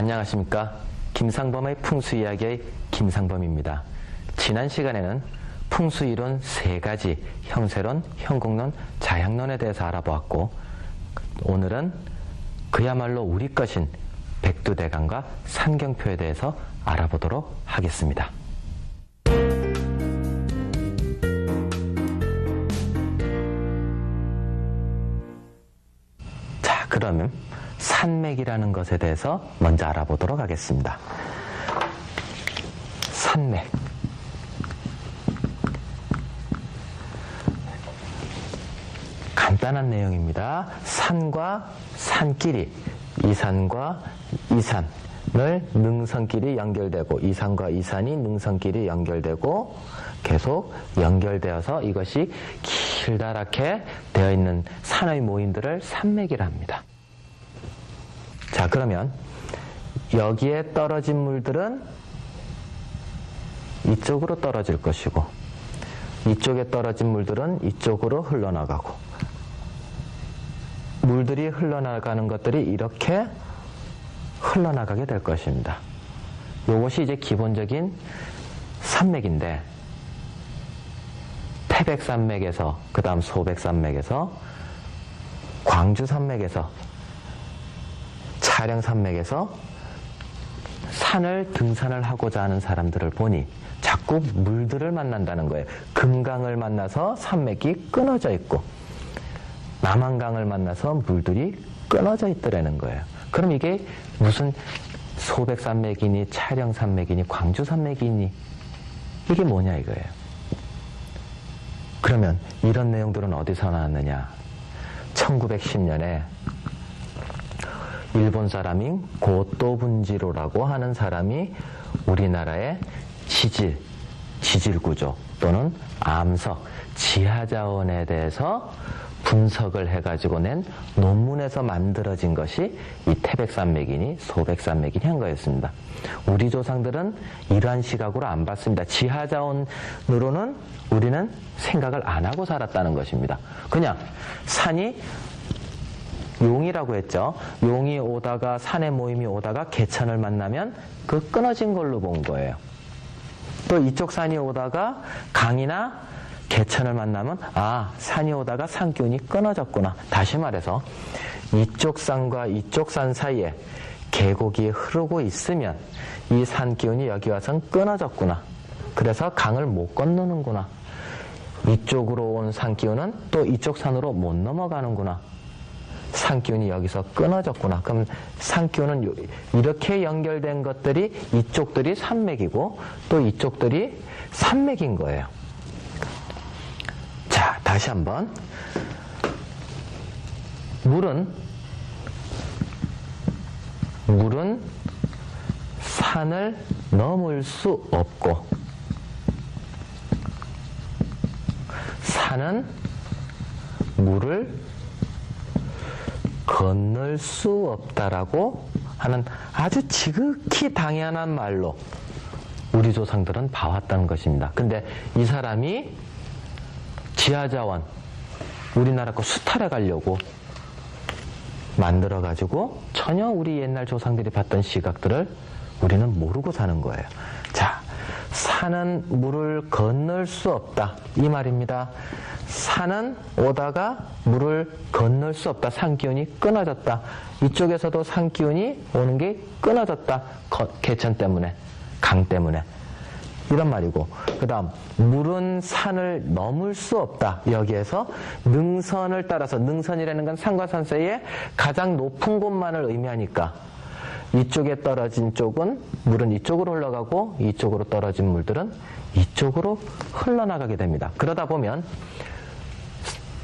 안녕하십니까. 김상범의 풍수 이야기의 김상범입니다. 지난 시간에는 풍수 이론 세 가지 형세론, 형국론, 자양론에 대해서 알아보았고, 오늘은 그야말로 우리 것인 백두대간과 산경표에 대해서 알아보도록 하겠습니다. 산맥이라는 것에 대해서 먼저 알아보도록 하겠습니다. 산맥. 간단한 내용입니다. 산과 산끼리, 이 산과 이 산을 능선끼리 연결되고, 이 산과 이 산이 능선끼리 연결되고, 계속 연결되어서 이것이 길다랗게 되어 있는 산의 모임들을 산맥이라 합니다. 자, 그러면 여기에 떨어진 물들은 이쪽으로 떨어질 것이고, 이쪽에 떨어진 물들은 이쪽으로 흘러나가고, 물들이 흘러나가는 것들이 이렇게 흘러나가게 될 것입니다. 이것이 이제 기본적인 산맥인데, 태백산맥에서, 그 다음 소백산맥에서, 광주산맥에서, 차량산맥에서 산을 등산을 하고자 하는 사람들을 보니 자꾸 물들을 만난다는 거예요. 금강을 만나서 산맥이 끊어져 있고, 남한강을 만나서 물들이 끊어져 있더라는 거예요. 그럼 이게 무슨 소백산맥이니 차량산맥이니 광주산맥이니 이게 뭐냐 이거예요. 그러면 이런 내용들은 어디서 나왔느냐? 1910년에 일본 사람인 고토분지로라고 하는 사람이 우리나라의 지질, 지질구조 또는 암석, 지하자원에 대해서 분석을 해가지고 낸 논문에서 만들어진 것이 이 태백산맥이니 소백산맥이니 한 거였습니다. 우리 조상들은 이러한 시각으로 안 봤습니다. 지하자원으로는 우리는 생각을 안 하고 살았다는 것입니다. 그냥 산이 용이라고 했죠. 용이 오다가 산의 모임이 오다가 개천을 만나면 그 끊어진 걸로 본 거예요. 또 이쪽 산이 오다가 강이나 개천을 만나면 아 산이 오다가 산 기운이 끊어졌구나. 다시 말해서 이쪽 산과 이쪽 산 사이에 계곡이 흐르고 있으면 이 산 기운이 여기 와선 끊어졌구나. 그래서 강을 못 건너는구나. 이쪽으로 온 산 기운은 또 이쪽 산으로 못 넘어가는구나. 산기운이 여기서 끊어졌구나. 그럼 산기운은 이렇게 연결된 것들이 이쪽들이 산맥이고 또 이쪽들이 산맥인 거예요. 자, 다시 한번. 물은 물은 산을 넘을 수 없고 산은 물을 건널 수 없다라고 하는 아주 지극히 당연한 말로 우리 조상들은 봐왔다는 것입니다. 근데 이 사람이 지하자원, 우리나라 거 수탈해 가려고 만들어가지고 전혀 우리 옛날 조상들이 봤던 시각들을 우리는 모르고 사는 거예요. 자, 산은 물을 건널 수 없다. 이 말입니다. 산은 오다가 물을 건널 수 없다. 산 기운이 끊어졌다. 이쪽에서도 산 기운이 오는 게 끊어졌다. 개천 때문에, 강 때문에. 이런 말이고. 그 다음, 물은 산을 넘을 수 없다. 여기에서 능선을 따라서, 능선이라는 건 산과 산 사이에 가장 높은 곳만을 의미하니까 이쪽에 떨어진 쪽은 물은 이쪽으로 흘러가고 이쪽으로 떨어진 물들은 이쪽으로 흘러나가게 됩니다. 그러다 보면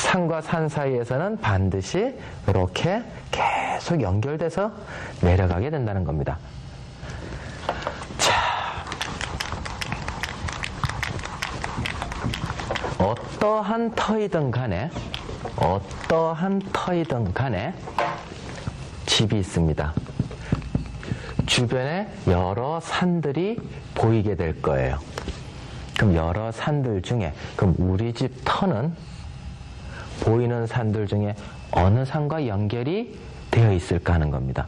산과 산 사이에서는 반드시 이렇게 계속 연결돼서 내려가게 된다는 겁니다. 자, 어떠한 터이든 간에, 어떠한 터이든 간에 집이 있습니다. 주변에 여러 산들이 보이게 될 거예요. 그럼 여러 산들 중에, 그럼 우리 집 터는 보이는 산들 중에 어느 산과 연결이 되어 있을까 하는 겁니다.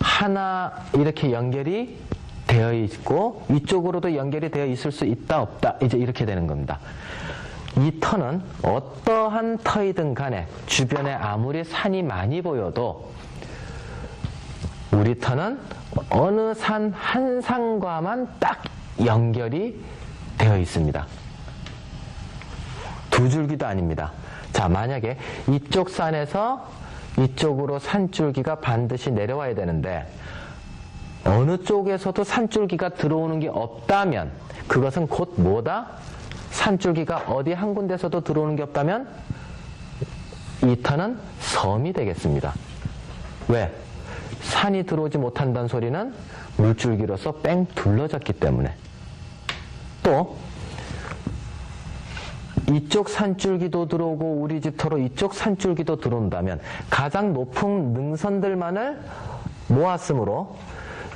하나 이렇게 연결이 되어 있고 이쪽으로도 연결이 되어 있을 수 있다 없다 이제 이렇게 되는 겁니다. 이 터는 어떠한 터이든 간에 주변에 아무리 산이 많이 보여도 우리 터는 어느 산 한 산과만 딱 연결이 되어 있습니다. 두 줄기도 아닙니다. 자, 만약에 이쪽 산에서 이쪽으로 산줄기가 반드시 내려와야 되는데 어느 쪽에서도 산줄기가 들어오는 게 없다면 그것은 곧 뭐다? 산줄기가 어디 한 군데서도 들어오는 게 없다면 이 터는 섬이 되겠습니다. 왜? 산이 들어오지 못한다는 소리는 물줄기로서 뺑 둘러졌기 때문에 또 이쪽 산줄기도 들어오고 우리 집 터로 이쪽 산줄기도 들어온다면 가장 높은 능선들만을 모았으므로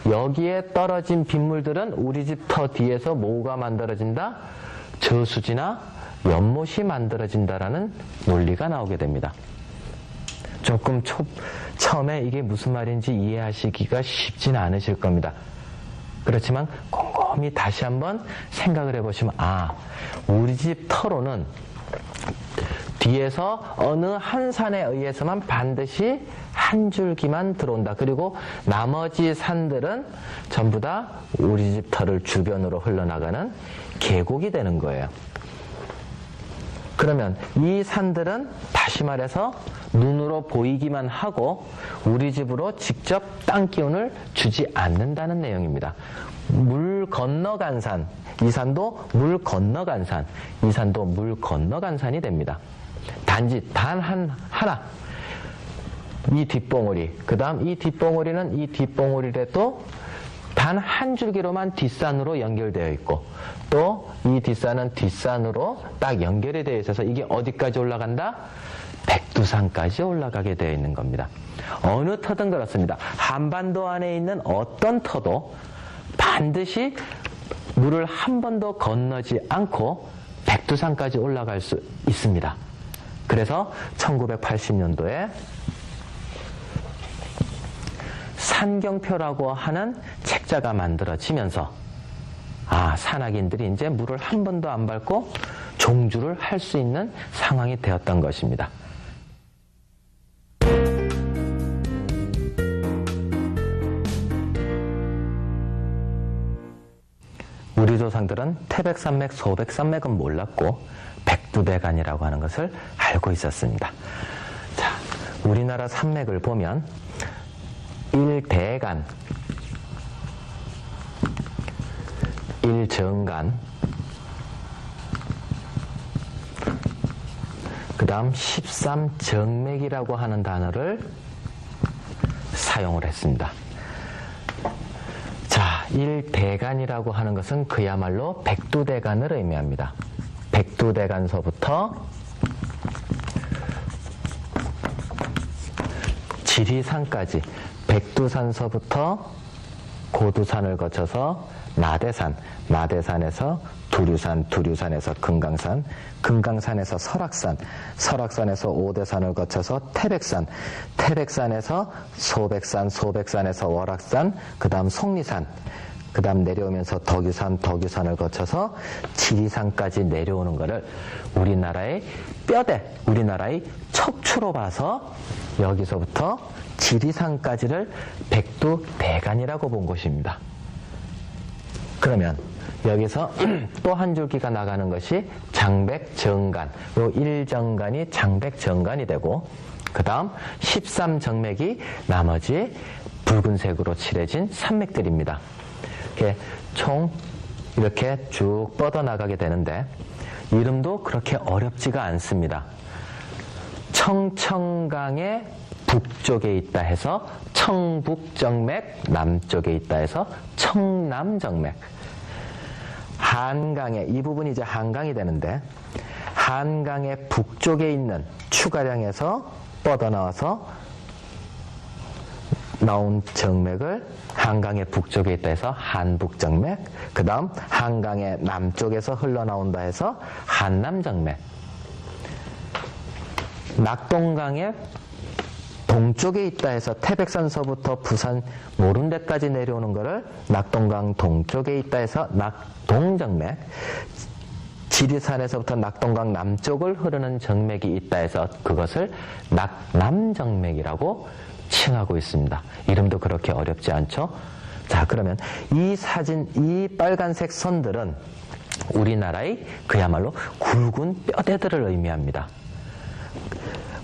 여기에 떨어진 빗물들은 우리 집 터 뒤에서 뭐가 만들어진다? 저수지나 연못이 만들어진다라는 논리가 나오게 됩니다. 조금 초, 처음에 이게 무슨 말인지 이해하시기가 쉽지는 않으실 겁니다. 그렇지만 곰곰이 다시 한번 생각을 해보시면 아 우리 집 터로는 뒤에서 어느 한 산에 의해서만 반드시 한 줄기만 들어온다. 그리고 나머지 산들은 전부 다 우리 집 터를 주변으로 흘러나가는 계곡이 되는 거예요. 그러면 이 산들은 다시 말해서 눈으로 보이기만 하고 우리 집으로 직접 땅 기운을 주지 않는다는 내용입니다. 물 건너간 산, 이 산도 물 건너간 산, 이 산도 물 건너간 산이 됩니다. 단지 단 한, 하나. 이 뒷봉우리. 그 다음 이 뒷봉우리는 이 뒷봉우리라도 단 한 줄기로만 뒷산으로 연결되어 있고 또 이 뒷산은 뒷산으로 딱 연결이 되어 있어서 이게 어디까지 올라간다? 백두산까지 올라가게 되어 있는 겁니다. 어느 터든 그렇습니다. 한반도 안에 있는 어떤 터도 반드시 물을 한 번도 건너지 않고 백두산까지 올라갈 수 있습니다. 그래서 1980년도에 산경표라고 하는 책자가 만들어지면서 아, 산악인들이 이제 물을 한 번도 안 밟고 종주를 할 수 있는 상황이 되었던 것입니다. 우리 조상들은 태백산맥, 소백산맥은 몰랐고 백두대간이라고 하는 것을 알고 있었습니다. 자, 우리나라 산맥을 보면 일대간, 일정간, 그 다음 13정맥이라고 하는 단어를 사용을 했습니다. 자, 일대간이라고 하는 것은 그야말로 백두대간을 의미합니다. 백두대간서부터 지리산까지 백두산서부터 고두산을 거쳐서 나대산, 나대산에서 두류산, 두류산에서 금강산, 금강산에서 설악산, 설악산에서 오대산을 거쳐서 태백산, 태백산에서 소백산, 소백산에서 월악산, 그 다음 속리산, 그 다음 내려오면서 덕유산, 덕유산을 거쳐서 지리산까지 내려오는 것을 우리나라의 뼈대, 우리나라의 척추로 봐서 여기서부터 지리산까지를 백두 대간이라고 본 것입니다. 그러면 여기서 또 한 줄기가 나가는 것이 장백정간, 요 1정간이 장백정간이 되고 그 다음 13정맥이 나머지 붉은색으로 칠해진 산맥들입니다. 이렇게 총 이렇게 쭉 뻗어나가게 되는데 이름도 그렇게 어렵지가 않습니다. 청천강의 북쪽에 있다 해서 청북정맥, 남쪽에 있다 해서 청남정맥. 한강의 이 부분이 이제 한강이 되는데 한강의 북쪽에 있는 추가량에서 뻗어나와서 나온 정맥을 한강의 북쪽에 있다 해서 한북정맥, 그 다음 한강의 남쪽에서 흘러나온다 해서 한남정맥, 낙동강의 동쪽에 있다 해서 태백산서부터 부산 모른데까지 내려오는 것을 낙동강 동쪽에 있다 해서 낙동정맥, 지리산에서부터 낙동강 남쪽을 흐르는 정맥이 있다 해서 그것을 낙남정맥이라고 칭하고 있습니다. 이름도 그렇게 어렵지 않죠? 자, 그러면 이 사진, 이 빨간색 선들은 우리나라의 그야말로 굵은 뼈대들을 의미합니다.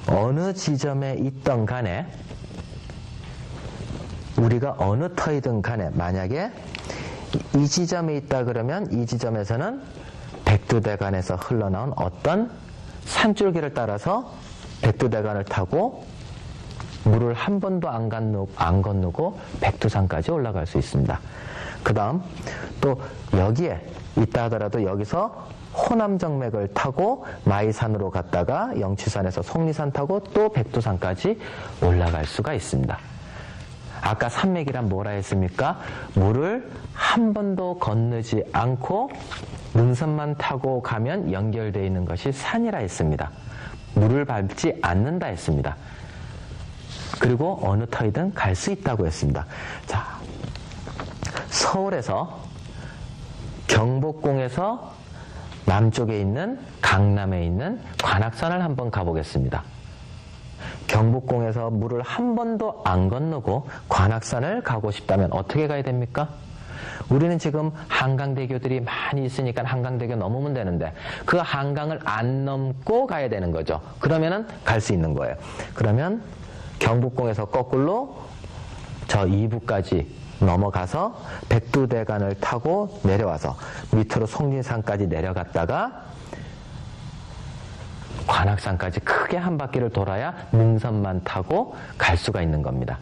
어느 지점에 있던 간에 우리가 어느 터이든 간에 만약에 이 지점에 있다 그러면 이 지점에서는 백두대간에서 흘러나온 어떤 산줄기를 따라서 백두대간을 타고 물을 한 번도 안, 건너, 안 건너고 백두산까지 올라갈 수 있습니다. 그 다음 또 여기에 있다 하더라도 여기서 호남정맥을 타고 마이산으로 갔다가 영치산에서 속리산 타고 또 백두산까지 올라갈 수가 있습니다. 아까 산맥이란 뭐라 했습니까? 물을 한 번도 건너지 않고 능선만 타고 가면 연결되어 있는 것이 산이라 했습니다. 물을 밟지 않는다 했습니다. 그리고 어느 터이든 갈 수 있다고 했습니다. 자, 서울에서 경복궁에서 남쪽에 있는 강남에 있는 관악산을 한번 가보겠습니다. 경복궁에서 물을 한 번도 안 건너고 관악산을 가고 싶다면 어떻게 가야 됩니까? 우리는 지금 한강대교들이 많이 있으니까 한강대교 넘으면 되는데 그 한강을 안 넘고 가야 되는 거죠. 그러면은 갈 수 있는 거예요. 그러면 경복궁에서 거꾸로 저 이부까지 넘어가서 백두대간을 타고 내려와서 밑으로 송진산까지 내려갔다가 관악산까지 크게 한 바퀴를 돌아야 능선만 타고 갈 수가 있는 겁니다.